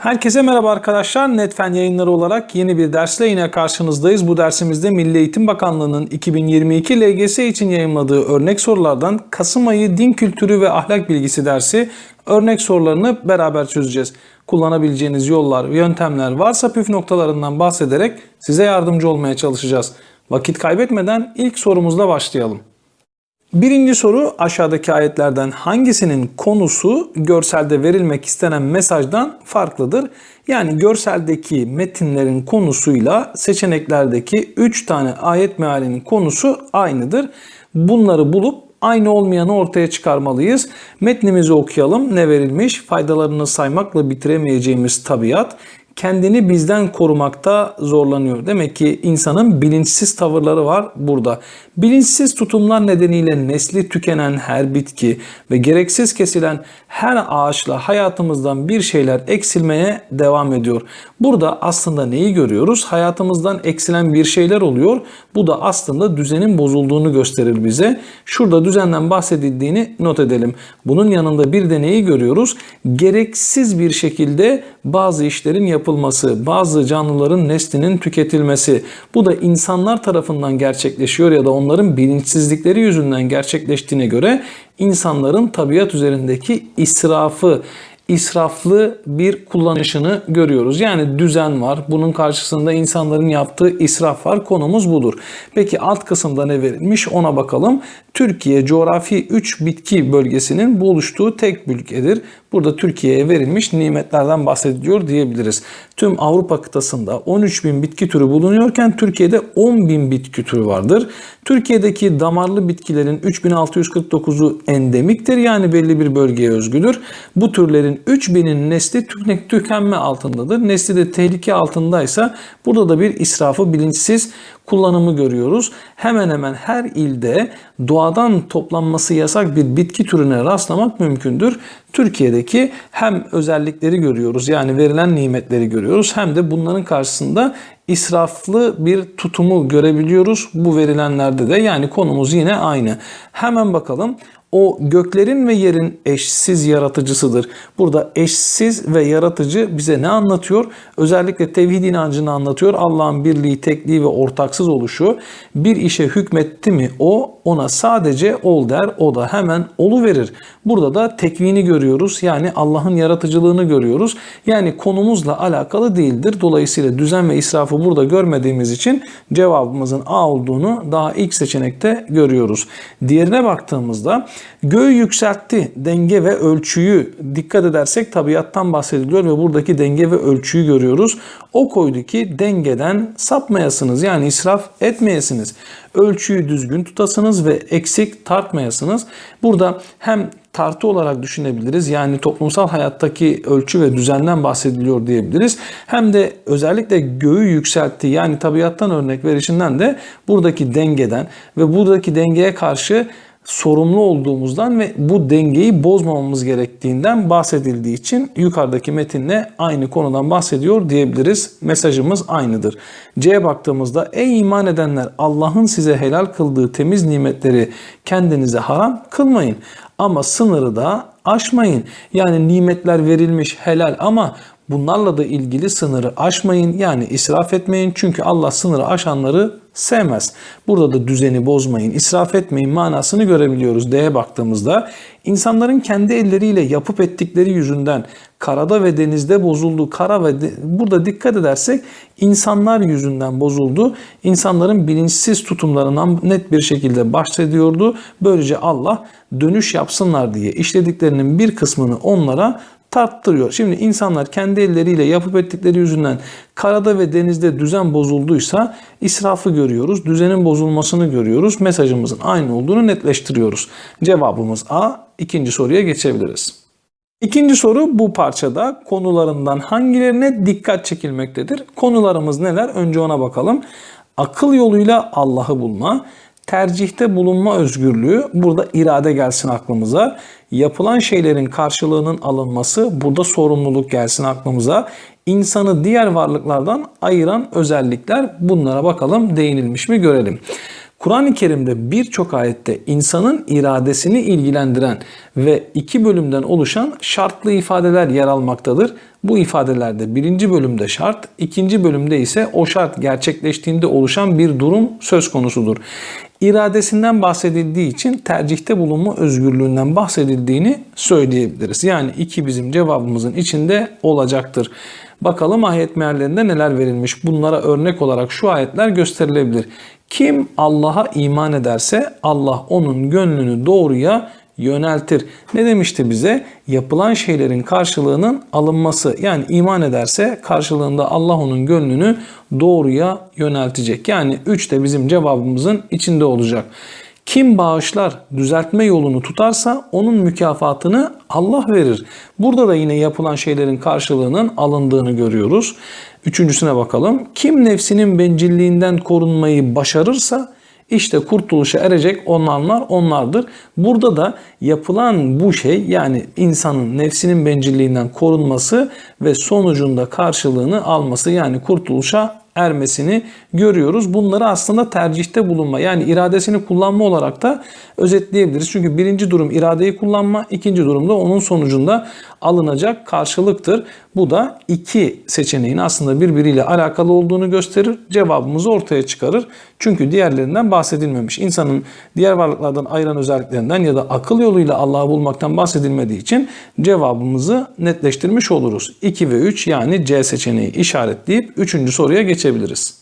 Herkese merhaba arkadaşlar. Netfen yayınları olarak yeni bir dersle yine karşınızdayız. Bu dersimizde Milli Eğitim Bakanlığı'nın 2022 LGS için yayımladığı örnek sorulardan Kasım ayı din kültürü ve ahlak bilgisi dersi örnek sorularını beraber çözeceğiz. Kullanabileceğiniz yollar yöntemler varsa püf noktalarından bahsederek size yardımcı olmaya çalışacağız. Vakit kaybetmeden ilk sorumuzla başlayalım. Birinci soru aşağıdaki ayetlerden hangisinin konusu görselde verilmek istenen mesajdan farklıdır? Yani görseldeki metinlerin konusuyla seçeneklerdeki 3 tane ayet mealinin konusu aynıdır. Bunları bulup aynı olmayanı ortaya çıkarmalıyız. Metnimizi okuyalım. Ne verilmiş? Faydalarını saymakla bitiremeyeceğimiz tabiat kendini bizden korumakta zorlanıyor. Demek ki insanın bilinçsiz tavırları var burada. Bilinçsiz tutumlar nedeniyle nesli tükenen her bitki ve gereksiz kesilen her ağaçla hayatımızdan bir şeyler eksilmeye devam ediyor. Burada aslında neyi görüyoruz? Hayatımızdan eksilen bir şeyler oluyor. Bu da aslında düzenin bozulduğunu gösterir bize. Şurada düzenden bahsedildiğini not edelim. Bunun yanında bir de neyi görüyoruz? Gereksiz bir şekilde bazı işlerin yapılması, bazı canlıların neslinin tüketilmesi. Bu da insanlar tarafından gerçekleşiyor ya da onların bilinçsizlikleri yüzünden gerçekleştiğine göre insanların tabiat üzerindeki israfı, israflı bir kullanışını görüyoruz. Yani düzen var. Bunun karşısında insanların yaptığı israf var. Konumuz budur. Peki alt kısımda ne verilmiş ona bakalım. Türkiye coğrafi 3 bitki bölgesinin buluştuğu tek bölgedir. Burada Türkiye'ye verilmiş nimetlerden bahsediliyor diyebiliriz. Tüm Avrupa kıtasında 13 bin bitki türü bulunuyorken Türkiye'de 10 bin bitki türü vardır. Türkiye'deki damarlı bitkilerin 3649'u endemiktir yani belli bir bölgeye özgüdür. Bu türlerin 3000'in nesli tüken- tükenme altındadır. Nesli de tehlike altındaysa burada da bir israfı bilinçsiz kullanımı görüyoruz. Hemen hemen her ilde doğadan toplanması yasak bir bitki türüne rastlamak mümkündür. Türkiye'deki hem özellikleri görüyoruz yani verilen nimetleri görüyoruz hem de bunların karşısında israflı bir tutumu görebiliyoruz bu verilenlerde de yani konumuz yine aynı. Hemen bakalım o göklerin ve yerin eşsiz yaratıcısıdır. Burada eşsiz ve yaratıcı bize ne anlatıyor? Özellikle tevhid inancını anlatıyor. Allah'ın birliği, tekliği ve ortaksız oluşu. Bir işe hükmetti mi o ona sadece ol der. O da hemen olu verir. Burada da tekvini görüyoruz. Yani Allah'ın yaratıcılığını görüyoruz. Yani konumuzla alakalı değildir. Dolayısıyla düzen ve israfı burada görmediğimiz için cevabımızın A olduğunu daha ilk seçenekte görüyoruz. Diğerine baktığımızda göğü yükseltti. Denge ve ölçüyü dikkat edersek tabiattan bahsediliyor ve buradaki denge ve ölçüyü görüyoruz. O koydu ki dengeden sapmayasınız yani israf etmeyesiniz. Ölçüyü düzgün tutasınız ve eksik tartmayasınız. Burada hem tartı olarak düşünebiliriz. Yani toplumsal hayattaki ölçü ve düzenden bahsediliyor diyebiliriz. Hem de özellikle göğü yükseltti yani tabiattan örnek verişinden de buradaki dengeden ve buradaki dengeye karşı sorumlu olduğumuzdan ve bu dengeyi bozmamamız gerektiğinden bahsedildiği için yukarıdaki metinle aynı konudan bahsediyor diyebiliriz. Mesajımız aynıdır. C'ye baktığımızda ey iman edenler Allah'ın size helal kıldığı temiz nimetleri kendinize haram kılmayın. Ama sınırı da aşmayın. Yani nimetler verilmiş helal ama bunlarla da ilgili sınırı aşmayın. Yani israf etmeyin. Çünkü Allah sınırı aşanları sevmez. Burada da düzeni bozmayın, israf etmeyin manasını görebiliyoruz. D'ye baktığımızda insanların kendi elleriyle yapıp ettikleri yüzünden karada ve denizde bozuldu. Kara ve de, burada dikkat edersek insanlar yüzünden bozuldu. İnsanların bilinçsiz tutumlarından net bir şekilde bahsediyordu. Böylece Allah dönüş yapsınlar diye işlediklerinin bir kısmını onlara tarttırıyor. Şimdi insanlar kendi elleriyle yapıp ettikleri yüzünden karada ve denizde düzen bozulduysa israfı görüyoruz. Düzenin bozulmasını görüyoruz. Mesajımızın aynı olduğunu netleştiriyoruz. Cevabımız A. İkinci soruya geçebiliriz. İkinci soru bu parçada konularından hangilerine dikkat çekilmektedir? Konularımız neler? Önce ona bakalım. Akıl yoluyla Allah'ı bulma, tercihte bulunma özgürlüğü burada irade gelsin aklımıza. Yapılan şeylerin karşılığının alınması burada sorumluluk gelsin aklımıza. İnsanı diğer varlıklardan ayıran özellikler bunlara bakalım değinilmiş mi görelim. Kur'an-ı Kerim'de birçok ayette insanın iradesini ilgilendiren ve iki bölümden oluşan şartlı ifadeler yer almaktadır. Bu ifadelerde birinci bölümde şart, ikinci bölümde ise o şart gerçekleştiğinde oluşan bir durum söz konusudur. İradesinden bahsedildiği için tercihte bulunma özgürlüğünden bahsedildiğini söyleyebiliriz. Yani iki bizim cevabımızın içinde olacaktır. Bakalım ayet meallerinde neler verilmiş. Bunlara örnek olarak şu ayetler gösterilebilir. Kim Allah'a iman ederse Allah onun gönlünü doğruya yöneltir. Ne demişti bize? Yapılan şeylerin karşılığının alınması. Yani iman ederse karşılığında Allah onun gönlünü doğruya yöneltecek. Yani 3 de bizim cevabımızın içinde olacak. Kim bağışlar, düzeltme yolunu tutarsa onun mükafatını Allah verir. Burada da yine yapılan şeylerin karşılığının alındığını görüyoruz. Üçüncüsüne bakalım. Kim nefsinin bencilliğinden korunmayı başarırsa işte kurtuluşa erecek olanlar onlardır. Burada da yapılan bu şey yani insanın nefsinin bencilliğinden korunması ve sonucunda karşılığını alması yani kurtuluşa ermesini görüyoruz. Bunları aslında tercihte bulunma yani iradesini kullanma olarak da özetleyebiliriz. Çünkü birinci durum iradeyi kullanma, ikinci durumda onun sonucunda alınacak karşılıktır. Bu da iki seçeneğin aslında birbiriyle alakalı olduğunu gösterir. Cevabımızı ortaya çıkarır. Çünkü diğerlerinden bahsedilmemiş. İnsanın diğer varlıklardan ayıran özelliklerinden ya da akıl yoluyla Allah'ı bulmaktan bahsedilmediği için cevabımızı netleştirmiş oluruz. 2 ve 3 yani C seçeneği işaretleyip 3. soruya geçebiliriz.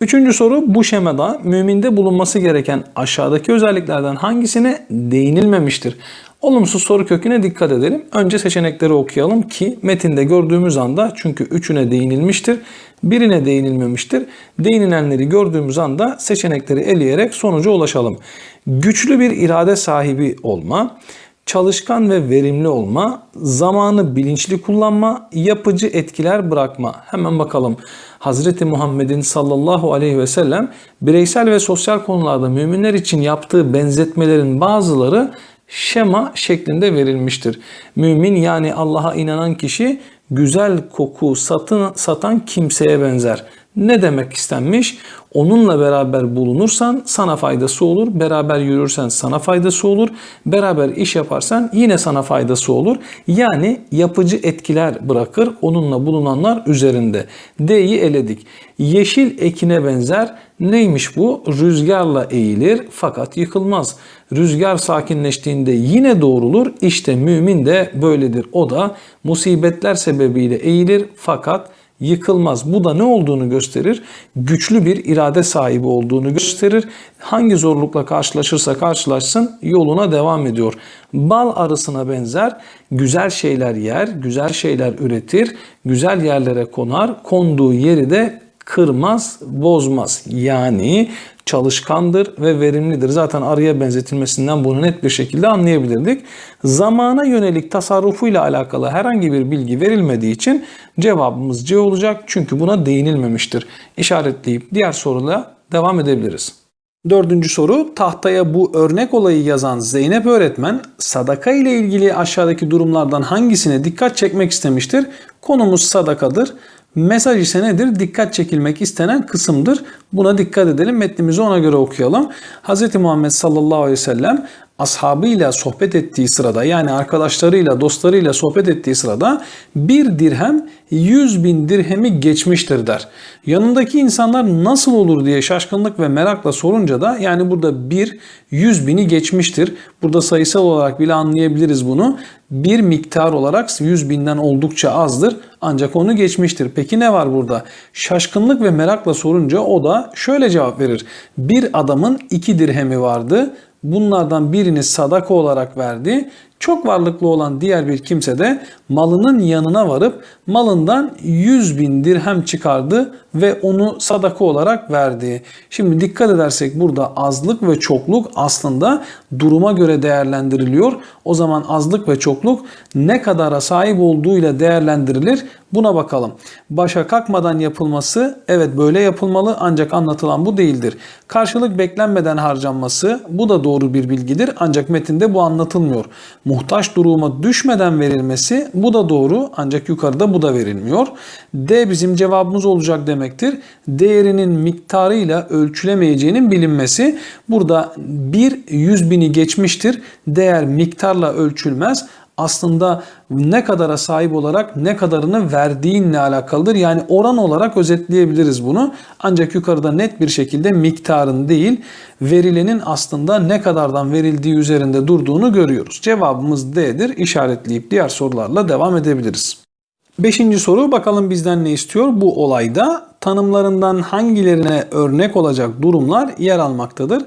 Üçüncü soru bu şemada müminde bulunması gereken aşağıdaki özelliklerden hangisine değinilmemiştir? Olumsuz soru köküne dikkat edelim. Önce seçenekleri okuyalım ki metinde gördüğümüz anda çünkü üçüne değinilmiştir. Birine değinilmemiştir. Değinilenleri gördüğümüz anda seçenekleri eleyerek sonuca ulaşalım. Güçlü bir irade sahibi olma, çalışkan ve verimli olma, zamanı bilinçli kullanma, yapıcı etkiler bırakma. Hemen bakalım. Hazreti Muhammed'in sallallahu aleyhi ve sellem bireysel ve sosyal konularda müminler için yaptığı benzetmelerin bazıları şema şeklinde verilmiştir. Mümin yani Allah'a inanan kişi güzel koku satın, satan kimseye benzer. Ne demek istenmiş? Onunla beraber bulunursan sana faydası olur. Beraber yürürsen sana faydası olur. Beraber iş yaparsan yine sana faydası olur. Yani yapıcı etkiler bırakır onunla bulunanlar üzerinde. D'yi eledik. Yeşil ekine benzer. Neymiş bu? Rüzgarla eğilir fakat yıkılmaz. Rüzgar sakinleştiğinde yine doğrulur. İşte mümin de böyledir. O da musibetler sebebiyle eğilir fakat yıkılmaz. Bu da ne olduğunu gösterir? Güçlü bir irade sahibi olduğunu gösterir. Hangi zorlukla karşılaşırsa karşılaşsın yoluna devam ediyor. Bal arısına benzer güzel şeyler yer, güzel şeyler üretir, güzel yerlere konar, konduğu yeri de kırmaz, bozmaz. Yani çalışkandır ve verimlidir. Zaten arıya benzetilmesinden bunu net bir şekilde anlayabilirdik. Zamana yönelik tasarrufuyla alakalı herhangi bir bilgi verilmediği için cevabımız C olacak. Çünkü buna değinilmemiştir. İşaretleyip diğer soruyla devam edebiliriz. Dördüncü soru tahtaya bu örnek olayı yazan Zeynep öğretmen sadaka ile ilgili aşağıdaki durumlardan hangisine dikkat çekmek istemiştir? Konumuz sadakadır. Mesaj ise nedir? Dikkat çekilmek istenen kısımdır. Buna dikkat edelim. Metnimizi ona göre okuyalım. Hz. Muhammed sallallahu aleyhi ve sellem ashabıyla sohbet ettiği sırada yani arkadaşlarıyla dostlarıyla sohbet ettiği sırada bir dirhem 100 bin dirhemi geçmiştir der. Yanındaki insanlar nasıl olur diye şaşkınlık ve merakla sorunca da yani burada bir 100 bini geçmiştir. Burada sayısal olarak bile anlayabiliriz bunu. Bir miktar olarak 100 binden oldukça azdır ancak onu geçmiştir. Peki ne var burada? Şaşkınlık ve merakla sorunca o da şöyle cevap verir. Bir adamın iki dirhemi vardı bunlardan birini sadaka olarak verdi. Çok varlıklı olan diğer bir kimse de malının yanına varıp malından 100 bin dirhem çıkardı ve onu sadaka olarak verdi. Şimdi dikkat edersek burada azlık ve çokluk aslında duruma göre değerlendiriliyor. O zaman azlık ve çokluk ne kadara sahip olduğuyla değerlendirilir buna bakalım. Başa kalkmadan yapılması evet böyle yapılmalı ancak anlatılan bu değildir. Karşılık beklenmeden harcanması bu da doğru bir bilgidir ancak metinde bu anlatılmıyor. muhtaç duruma düşmeden verilmesi bu da doğru ancak yukarıda bu da verilmiyor. D bizim cevabımız olacak demektir. Değerinin miktarıyla ölçülemeyeceğinin bilinmesi. Burada bir 100 bini geçmiştir. Değer miktarla ölçülmez aslında ne kadara sahip olarak ne kadarını verdiğinle alakalıdır. Yani oran olarak özetleyebiliriz bunu. Ancak yukarıda net bir şekilde miktarın değil verilenin aslında ne kadardan verildiği üzerinde durduğunu görüyoruz. Cevabımız D'dir. İşaretleyip diğer sorularla devam edebiliriz. Beşinci soru bakalım bizden ne istiyor? Bu olayda tanımlarından hangilerine örnek olacak durumlar yer almaktadır?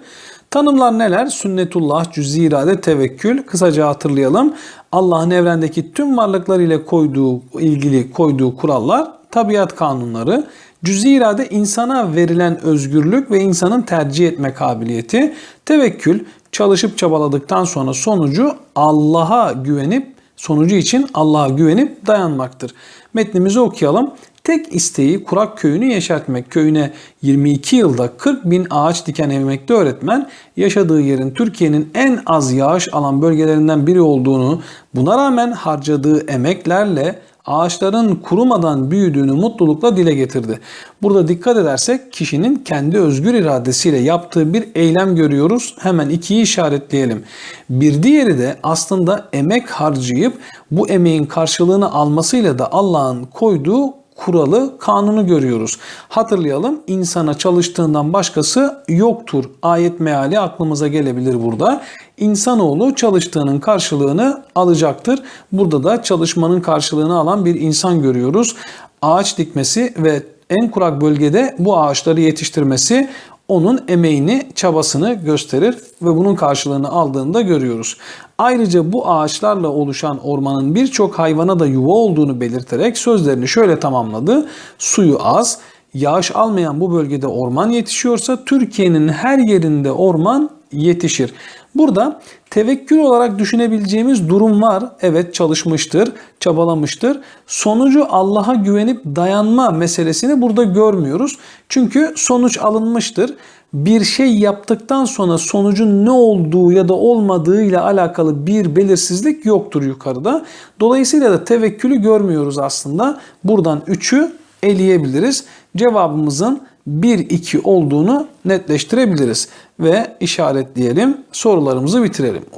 Tanımlar neler? Sünnetullah, cüz-i irade, tevekkül. Kısaca hatırlayalım. Allah'ın evrendeki tüm varlıklar ile koyduğu, ilgili koyduğu kurallar, tabiat kanunları, Cüz-i irade insana verilen özgürlük ve insanın tercih etme kabiliyeti. Tevekkül çalışıp çabaladıktan sonra sonucu Allah'a güvenip sonucu için Allah'a güvenip dayanmaktır. Metnimizi okuyalım. Tek isteği Kurak köyünü yeşertmek. Köyüne 22 yılda 40 bin ağaç diken emekte öğretmen yaşadığı yerin Türkiye'nin en az yağış alan bölgelerinden biri olduğunu buna rağmen harcadığı emeklerle ağaçların kurumadan büyüdüğünü mutlulukla dile getirdi. Burada dikkat edersek kişinin kendi özgür iradesiyle yaptığı bir eylem görüyoruz. Hemen ikiyi işaretleyelim. Bir diğeri de aslında emek harcayıp bu emeğin karşılığını almasıyla da Allah'ın koyduğu kuralı, kanunu görüyoruz. Hatırlayalım insana çalıştığından başkası yoktur. Ayet meali aklımıza gelebilir burada. İnsanoğlu çalıştığının karşılığını alacaktır. Burada da çalışmanın karşılığını alan bir insan görüyoruz. Ağaç dikmesi ve en kurak bölgede bu ağaçları yetiştirmesi onun emeğini, çabasını gösterir ve bunun karşılığını aldığını da görüyoruz. Ayrıca bu ağaçlarla oluşan ormanın birçok hayvana da yuva olduğunu belirterek sözlerini şöyle tamamladı. Suyu az, yağış almayan bu bölgede orman yetişiyorsa Türkiye'nin her yerinde orman yetişir. Burada tevekkül olarak düşünebileceğimiz durum var. Evet çalışmıştır, çabalamıştır. Sonucu Allah'a güvenip dayanma meselesini burada görmüyoruz. Çünkü sonuç alınmıştır. Bir şey yaptıktan sonra sonucun ne olduğu ya da olmadığı ile alakalı bir belirsizlik yoktur yukarıda. Dolayısıyla da tevekkülü görmüyoruz aslında. Buradan 3'ü eleyebiliriz. Cevabımızın 1-2 olduğunu netleştirebiliriz. Ve işaretleyelim sorularımızı bitirelim.